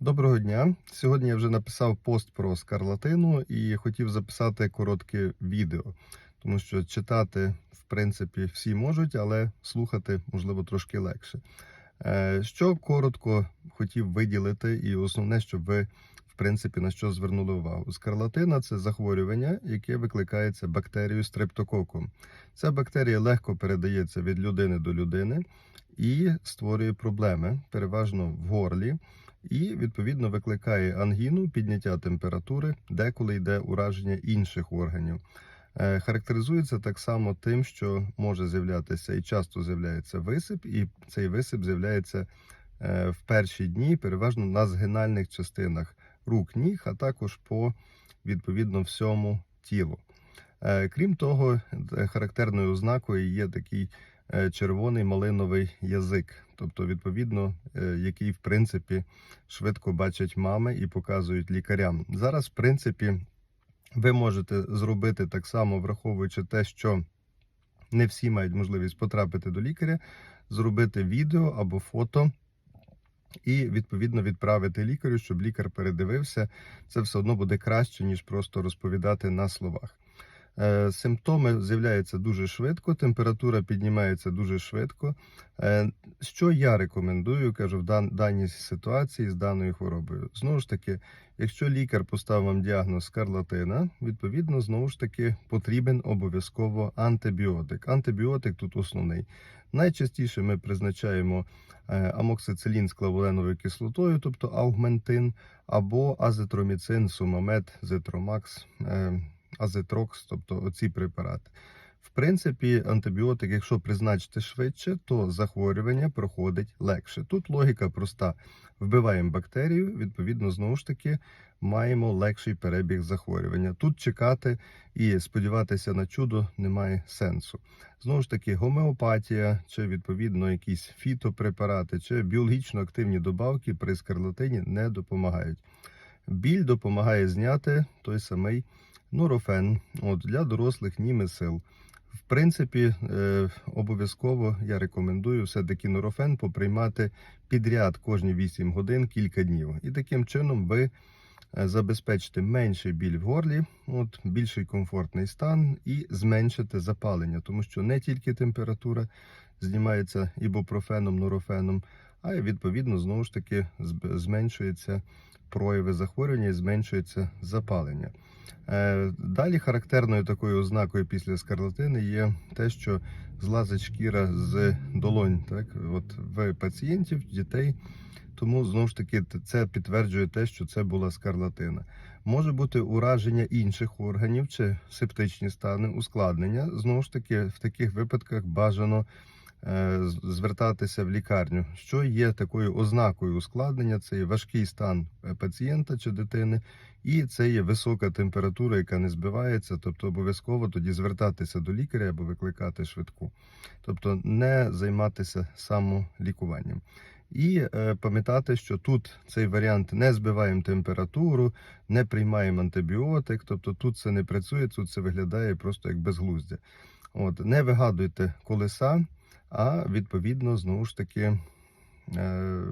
Доброго дня. Сьогодні я вже написав пост про скарлатину і хотів записати коротке відео, тому що читати, в принципі, всі можуть, але слухати можливо трошки легше. Е, Що коротко хотів виділити, і основне, щоб ви в принципі на що звернули увагу. Скарлатина це захворювання, яке викликається бактерією стрептококом. Ця бактерія легко передається від людини до людини і створює проблеми, переважно в горлі і відповідно викликає ангіну, підняття температури, деколи йде ураження інших органів. Е, Характеризується так само тим, що може з'являтися і часто з'являється висип, і цей висип з'являється е, в перші дні, переважно на згинальних частинах рук, ніг, а також по відповідно всьому тілу. Е, Крім того, характерною ознакою є такий е, червоний малиновий язик, тобто, відповідно, е, який в принципі швидко бачать мами і показують лікарям. Зараз, в принципі, ви можете зробити так само, враховуючи те, що не всі мають можливість потрапити до лікаря, зробити відео або фото. І відповідно відправити лікарю, щоб лікар передивився. Це все одно буде краще, ніж просто розповідати на словах. Е, Симптоми з'являються дуже швидко, температура піднімається дуже швидко. Е, Що я рекомендую, кажу, в даній ситуації з даною хворобою? Знову ж таки, якщо лікар поставив вам діагноз скарлатина, відповідно, знову ж таки потрібен обов'язково антибіотик. Антибіотик тут основний. Найчастіше ми призначаємо е, амоксицилін з клавуленовою кислотою, тобто аугментин, або азитроміцин, сумамет, зитромакс. Азетрокс, тобто оці препарати. В принципі, антибіотик, якщо призначити швидше, то захворювання проходить легше. Тут логіка проста: вбиваємо бактерію, відповідно, знову ж таки, маємо легший перебіг захворювання. Тут чекати і сподіватися на чудо немає сенсу. Знову ж таки, гомеопатія, чи відповідно якісь фітопрепарати, чи біологічно активні добавки при скарлатині не допомагають. Біль допомагає зняти той самий нурофен от, для дорослих німесил. В принципі, е, обов'язково я рекомендую все-таки нурофен поприймати підряд кожні 8 годин кілька днів. І таким чином ви е, забезпечите менший біль в горлі, от, більший комфортний стан і зменшите запалення, тому що не тільки температура знімається ібупрофеном, нурофеном, а відповідно знову ж таки зменшується прояви захворювання і зменшується запалення. Е, Далі характерною такою ознакою після скарлатини є те, що злазить шкіра з долонь, так от в пацієнтів, дітей. Тому знову ж таки це підтверджує те, що це була скарлатина. Може бути ураження інших органів чи септичні стани, ускладнення. Знову ж таки, в таких випадках бажано звертатися в лікарню. Що є такою ознакою ускладнення? Це є важкий стан е, пацієнта чи дитини, і це є висока температура, яка не збивається. Тобто обов'язково тоді звертатися до лікаря або викликати швидку, тобто не займатися самолікуванням. І е, пам'ятати, що тут цей варіант не збиваємо температуру, не приймаємо антибіотик, тобто тут це не працює, тут це виглядає просто як безглуздя. От, не вигадуйте колеса, а відповідно знову ж таки. е,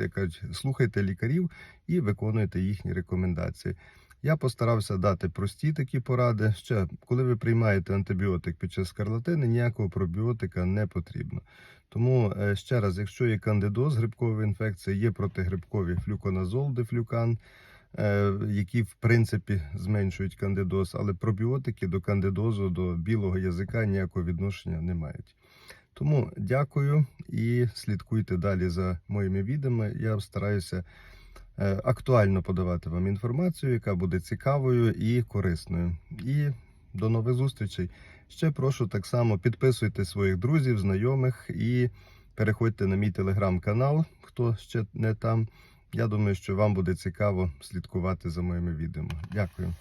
Як кажуть, слухайте лікарів і виконуйте їхні рекомендації. Я постарався дати прості такі поради. Ще коли ви приймаєте антибіотик під час скарлатини, ніякого пробіотика не потрібно. Тому е, ще раз, якщо є кандидоз, грибкова інфекція, є протигрибкові флюконазол, дефлюкан, е, які в принципі зменшують кандидоз, але пробіотики до кандидозу, до білого язика ніякого відношення не мають. Тому дякую і слідкуйте далі за моїми відео. Я стараюся е, актуально подавати вам інформацію, яка буде цікавою і корисною. І до нових зустрічей. Ще прошу так само підписуйте своїх друзів, знайомих і переходьте на мій телеграм-канал, хто ще не там. Я думаю, що вам буде цікаво слідкувати за моїми відео. Дякую.